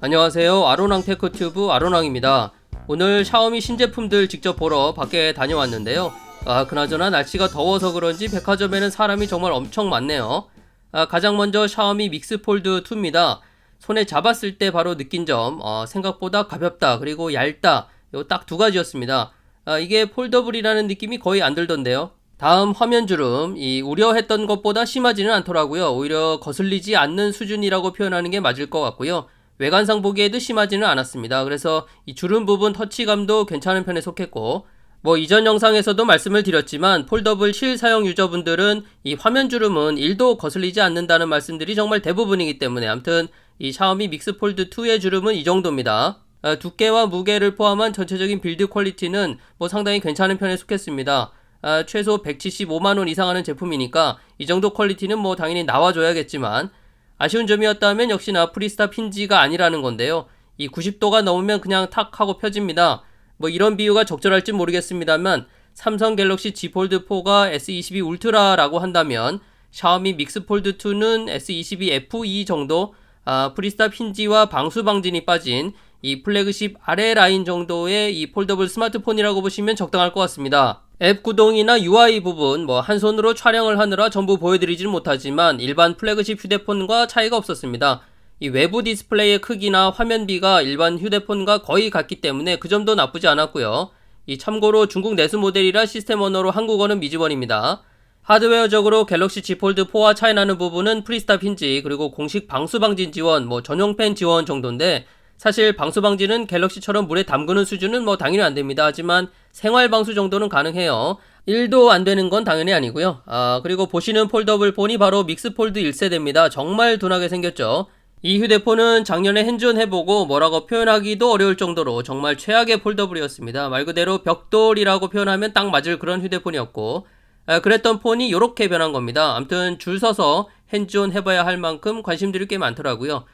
안녕하세요. 아로랑 테크튜브 아로랑입니다. 오늘 샤오미 신제품들 직접 보러 밖에 다녀왔는데요. 아, 그나저나 날씨가 더워서 그런지 백화점에는 사람이 정말 엄청 많네요. 아, 가장 먼저 샤오미 믹스 폴드 2입니다. 손에 잡았을 때 바로 느낀 점, 어, 생각보다 가볍다, 그리고 얇다, 요 딱 두 가지였습니다. 아, 이게 폴더블이라는 느낌이 거의 안 들던데요. 다음 화면 주름, 이 우려했던 것보다 심하지는 않더라고요. 오히려 거슬리지 않는 수준이라고 표현하는 게 맞을 것 같고요. 외관상 보기에도 심하지는 않았습니다. 그래서 이 주름 부분 터치감도 괜찮은 편에 속했고, 뭐 이전 영상에서도 말씀을 드렸지만 폴더블 실사용 유저분들은 이 화면 주름은 1도 거슬리지 않는다는 말씀들이 정말 대부분이기 때문에 아무튼 이 샤오미 믹스 폴드 2의 주름은 이 정도입니다. 아, 두께와 무게를 포함한 전체적인 빌드 퀄리티는 뭐 상당히 괜찮은 편에 속했습니다. 아, 최소 175만원 이상 하는 제품이니까 이 정도 퀄리티는 뭐 당연히 나와줘야겠지만 아쉬운 점이었다면 역시나 프리스타 핀지가 아니라는 건데요. 이 90도가 넘으면 그냥 탁 하고 펴집니다. 뭐 이런 비유가 적절할지 모르겠습니다만 삼성 갤럭시 Z 폴드 4가 S22 울트라라고 한다면 샤오미 믹스 폴드 2는 S22 FE 정도 아, 프리스타 핀지와 방수 방진이 빠진 이 플래그십 아래 라인 정도의 이 폴더블 스마트폰이라고 보시면 적당할 것 같습니다. 앱 구동이나 UI 부분 뭐 한 손으로 촬영을 하느라 전부 보여드리지는 못하지만 일반 플래그십 휴대폰과 차이가 없었습니다. 이 외부 디스플레이의 크기나 화면비가 일반 휴대폰과 거의 같기 때문에 그 점도 나쁘지 않았고요. 이 참고로 중국 내수 모델이라 시스템 언어로 한국어는 미지원입니다. 하드웨어적으로 갤럭시 Z 폴드 4와 차이 나는 부분은 프리스타 핀지 그리고 공식 방수 방진 지원, 뭐 전용 팬 지원 정도인데 사실 방수 방지는 갤럭시처럼 물에 담그는 수준은 뭐 당연히 안 됩니다. 하지만 생활 방수 정도는 가능해요. 1도 안 되는 건 당연히 아니고요. 아, 그리고 보시는 폴더블 폰이 바로 믹스 폴드 1세대입니다. 정말 둔하게 생겼죠. 이 휴대폰은 작년에 핸즈온 해보고 뭐라고 표현하기도 어려울 정도로 정말 최악의 폴더블이었습니다. 말 그대로 벽돌이라고 표현하면 딱 맞을 그런 휴대폰이었고 아, 그랬던 폰이 이렇게 변한 겁니다. 암튼 줄 서서 핸즈온 해봐야 할 만큼 관심들이 꽤 많더라고요.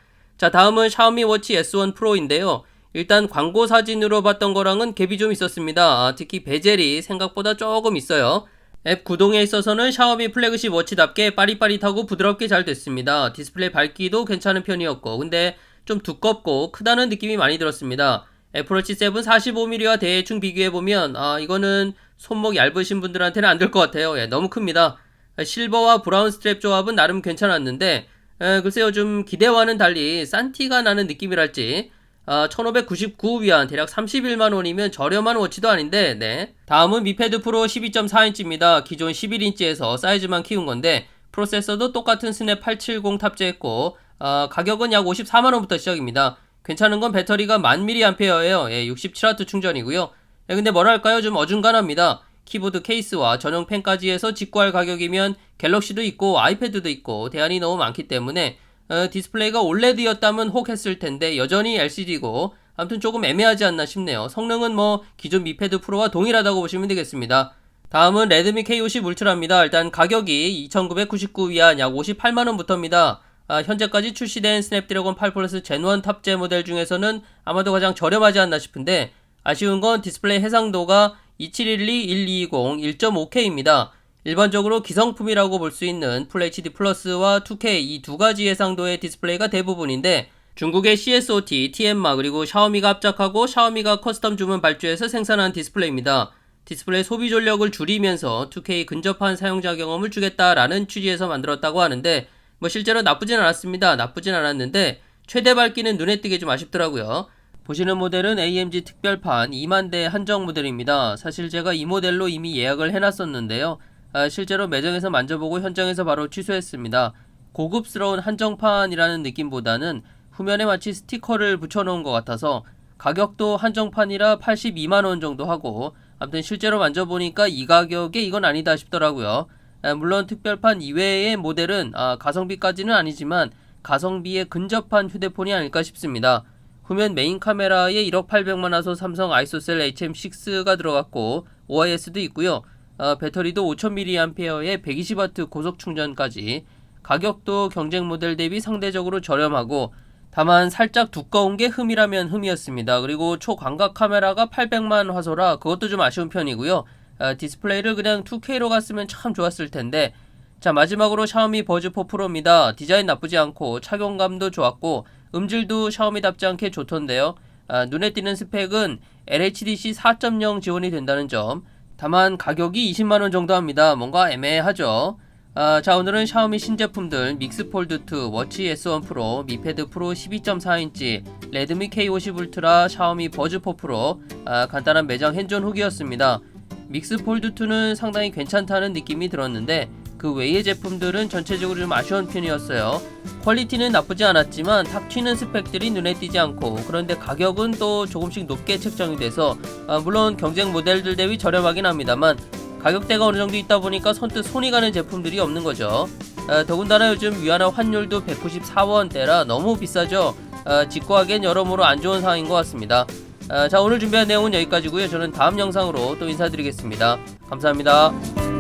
자 다음은 샤오미 워치 S1 프로인데요. 일단 광고 사진으로 봤던 거랑은 갭이 좀 있었습니다. 아, 특히 베젤이 생각보다 조금 있어요. 앱 구동에 있어서는 샤오미 플래그십 워치답게 빠릿빠릿하고 부드럽게 잘 됐습니다. 디스플레이 밝기도 괜찮은 편이었고 근데 좀 두껍고 크다는 느낌이 많이 들었습니다. 애플워치 7 45mm와 대충 비교해보면 아 이거는 손목 얇으신 분들한테는 안 될 것 같아요. 예, 너무 큽니다. 실버와 브라운 스트랩 조합은 나름 괜찮았는데 에, 글쎄요 좀 기대와는 달리 싼 티가 나는 느낌이랄지 아, 1599위안 대략 31만원이면 저렴한 워치도 아닌데 네. 다음은 미패드 프로 12.4인치입니다. 기존 11인치에서 사이즈만 키운 건데 프로세서도 똑같은 스냅 870 탑재했고 아, 가격은 약 54만원부터 시작입니다. 괜찮은 건 배터리가 1000mAh예요. 예, 67W 충전이고요. 예, 근데 뭐랄까요? 좀 어중간합니다 키보드 케이스와 전용 펜까지 해서 직구할 가격이면 갤럭시도 있고 아이패드도 있고 대안이 너무 많기 때문에 어, 디스플레이가 OLED였다면 혹 했을 텐데 여전히 LCD고 아무튼 조금 애매하지 않나 싶네요. 성능은 뭐 기존 미패드 프로와 동일하다고 보시면 되겠습니다. 다음은 레드미 K50 울트라입니다. 일단 가격이 2999위안 약 58만원부터입니다. 아, 현재까지 출시된 스냅드래곤 8 플러스 젠1 탑재 모델 중에서는 아마도 가장 저렴하지 않나 싶은데 아쉬운 건 디스플레이 해상도가 2712, 1220, 1.5K입니다. 일반적으로 기성품이라고 볼 수 있는 FHD 플러스와 2K 이 두 가지 해상도의 디스플레이가 대부분인데 중국의 CSOT, TM마 그리고 샤오미가 합작하고 샤오미가 커스텀 주문 발주해서 생산한 디스플레이입니다. 디스플레이 소비 전력을 줄이면서 2K 근접한 사용자 경험을 주겠다라는 취지에서 만들었다고 하는데 뭐 실제로 나쁘진 않았습니다. 나쁘진 않았는데 최대 밝기는 눈에 띄게 좀 아쉽더라고요. 보시는 모델은 AMG 특별판 2만대 한정 모델입니다. 사실 제가 이 모델로 이미 예약을 해놨었는데요. 아, 실제로 매장에서 만져보고 현장에서 바로 취소했습니다. 고급스러운 한정판이라는 느낌보다는 후면에 마치 스티커를 붙여놓은 것 같아서 가격도 한정판이라 82만원 정도 하고 아무튼 실제로 만져보니까 이 가격에 이건 아니다 싶더라고요. 아, 물론 특별판 이외의 모델은 아, 가성비까지는 아니지만 가성비에 근접한 휴대폰이 아닐까 싶습니다. 후면 메인 카메라에 1억 800만 화소 삼성 아이소셀 HM6가 들어갔고 OIS도 있고요. 어, 배터리도 5000mAh의 120W 고속 충전까지 가격도 경쟁 모델 대비 상대적으로 저렴하고 다만 살짝 두꺼운 게 흠이라면 흠이었습니다. 그리고 초광각 카메라가 800만 화소라 그것도 좀 아쉬운 편이고요. 어, 디스플레이를 그냥 2K로 갔으면 참 좋았을 텐데 자 마지막으로 샤오미 버즈 4 프로입니다. 디자인 나쁘지 않고 착용감도 좋았고 음질도 샤오미답지 않게 좋던데요. 아, 눈에 띄는 스펙은 LHDC 4.0 지원이 된다는 점. 다만 가격이 20만 원 정도 합니다. 뭔가 애매하죠. 아, 자 오늘은 샤오미 신제품들 믹스 폴드 2, 워치 S1 프로, 미패드 프로 12.4인치, 레드미 K50 울트라, 샤오미 버즈 4 프로 아, 간단한 매장 핸즈온 후기였습니다. 믹스 폴드 2는 상당히 괜찮다는 느낌이 들었는데 그 외의 제품들은 전체적으로 좀 아쉬운 편이었어요. 퀄리티는 나쁘지 않았지만 탁 튀는 스펙들이 눈에 띄지 않고 그런데 가격은 또 조금씩 높게 책정이 돼서 아, 물론 경쟁 모델들 대비 저렴하긴 합니다만 가격대가 어느 정도 있다 보니까 선뜻 손이 가는 제품들이 없는 거죠. 아, 더군다나 요즘 위안화 환율도 194원대라 너무 비싸죠. 아, 직구하기엔 여러모로 안 좋은 상황인 것 같습니다. 아, 자 오늘 준비한 내용은 여기까지고요. 저는 다음 영상으로 또 인사드리겠습니다. 감사합니다.